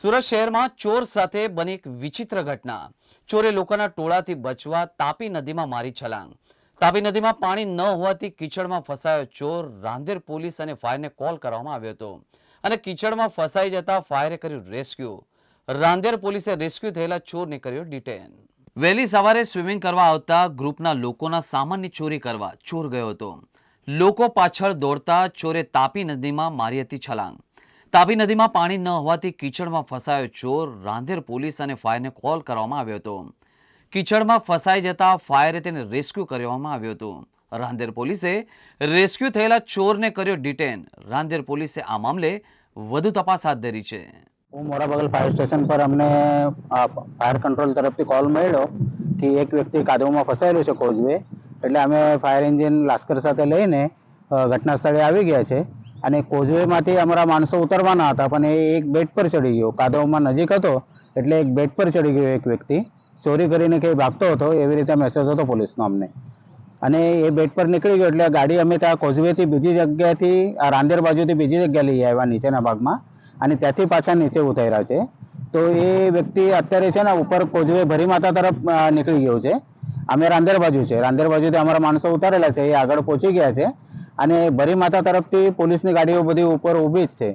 સુરત શહેરમાં ચોર સાથે બની એક વિચિત્ર ઘટના. ચોરે લોકોના ટોળાથી બચવા તાપી નદીમાં મારી છલાંગ. તાપી નદીમાં પાણી ન હોવાથી કીચડમાં ફસાયો ચોર. રાંદેર પોલીસ અને ફાયરને કોલ કરવામાં આવ્યો હતો અને કીચડમાં ફસાઈ જતા ફાયરે કર્યું રેસ્ક્યુ. રાંદેર પોલીસે રેસ્ક્યુ થયેલા ચોરને કર્યો ડિટેન. વહેલી સવારે સ્વિમિંગ કરવા આવતા ગ્રુપના લોકોના સામાનની ચોરી કરવા ચોર ગયો હતો. લોકો પાછળ દોડતા ચોરે તાપી નદીમાં મારી હતી છલાંગ. તાપી નદીમાં પાણી ન હોવાથી કીચડમાં ફસાયો ચોર. રાંધેર પોલીસ અને ફાયરને કોલ કરવામાં આવ્યો હતો. કીચડમાં ફસાઈ જતા ફાયરે તેને રેસ્ક્યુ કરવામાં આવ્યો હતો. રાંધેર પોલીસે રેસ્ક્યુ થયેલા ચોરને કર્યો ડિટેન. રાંધેર પોલીસે આ મામલે વધુ તપાસ હાથ ધરી છે. હું મોરાબગલ ફાયર સ્ટેશન પર અમને ફાયર કંટ્રોલ તરફથી કોલ મળ્યો કે એક વ્યક્તિ કાદવમાં ફસાયેલું છે કોઝવે. એટલે અમે ફાયર એન્જિન લાસ્કર સાથે લઈને ઘટના સ્થળે આવી ગયા છે. અને કોઝવેમાંથી અમારા માણસો ઉતરવાના હતા, પણ એ એક બેડ પર ચડી ગયો. કાદવમાં નજીક હતો, એટલે એક બેડ પર ચડી ગયો એક વ્યક્તિ. ચોરી કરીને કંઈ ભાગતો હતો, એવી રીતે મેસેજ હતો પોલીસનો અમને. અને એ બેડ પર નીકળી ગયો, એટલે ગાડી અમે ત્યાં કોઝવેથી બીજી જગ્યાએથી આ રાંદેર બાજુથી બીજી જગ્યાએ લઈ આવ્યા, નીચેના ભાગમાં. અને ત્યાંથી પાછા નીચે ઉતાર્યા છે. તો એ વ્યક્તિ અત્યારે છે ને ઉપર કોઝવે ભરી માતા તરફ નીકળી ગયો છે. અમે રાંદેર બાજુ છે. રાંદેર બાજુથી અમારા માણસો ઉતારેલા છે, એ આગળ પહોંચી ગયા છે. અને ભરી માતા તરફથી પોલીસની ગાડીઓ બધી ઉપર ઊભી જ છે.